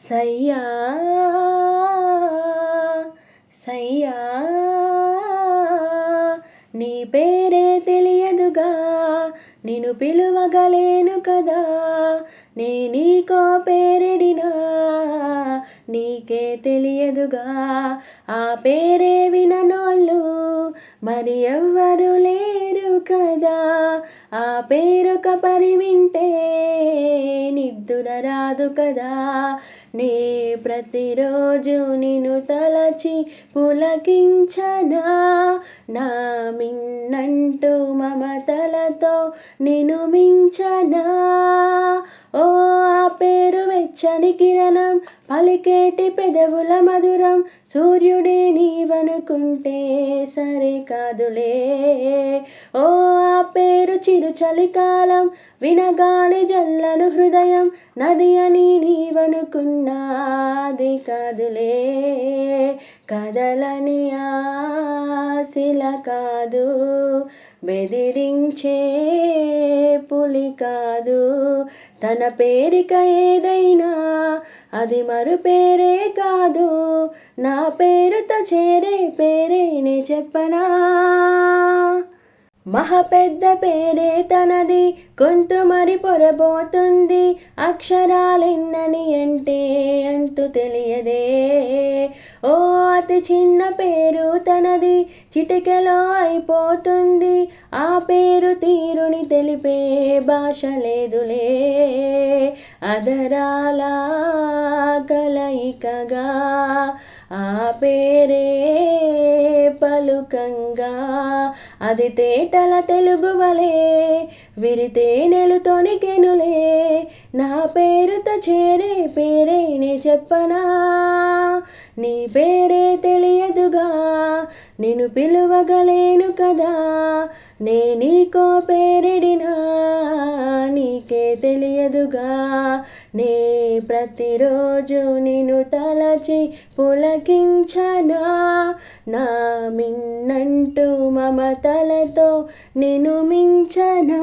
సయ్యా సయ్యా నీ పేరే తెలియదుగా నిన్ను పిలువగలేను కదా నే నీకో పేరెడినా నీకే తెలియదుగా ఆ పేరే విననోళ్ళు మరి ఎవ్వరు లేరు కదా ఆ పేరొక పరి వింటే నిద్దుర రాదు కదా. నే ప్రతిరోజు నిన్ను తలచి పులకించనా. నా మిన్నంటూ మమతలతో నిన్ను మించనా. ఓ ఆ పేరు వెచ్చని కిరణం పలికేటి పెదవుల మధురం సూర్యుడే నీవనుకుంటే సరే కాదులే. ఓ చిరు చిరు చలికాలం వినగానే జల్లను హృదయం నది అని నీవనుకున్నాది కాదులే. కదలని ఆశిల కాదు బెదిరించే పులి కాదు. తన పేరిక ఏదైనా అది మరు పేరే కాదు. నా పేరుతో చేరే పేరేనే చెప్పనా? మహ పెద్ద పేరే తనది గొంతు మరి పొరబోతుంది. అక్షరాలెన్నని అంటే అంతు తెలియదే. ఓ అతి చిన్న పేరు తనది చిటికెలో అయిపోతుంది. ఆ పేరు తీరుని తెలిపే భాష లేదులే. అదరాల కలయికగా ఆ పేరే పలుకంగా. అది తేటల తెలుగు వలే విరితే నెలు తొనికెనులే నా పేరుతో చేరే పేరేనే చెప్పనా? నీ పేరే తెలియదుగా నేను పిలువగలేను కదా. నే నీకో పేరెడినా నీకే తెలియదుగా. నే ప్రతిరోజు నిన్ను తలచి పులకించనా? నా మిన్నంటూ మమతలతో నిన్ను మించనా?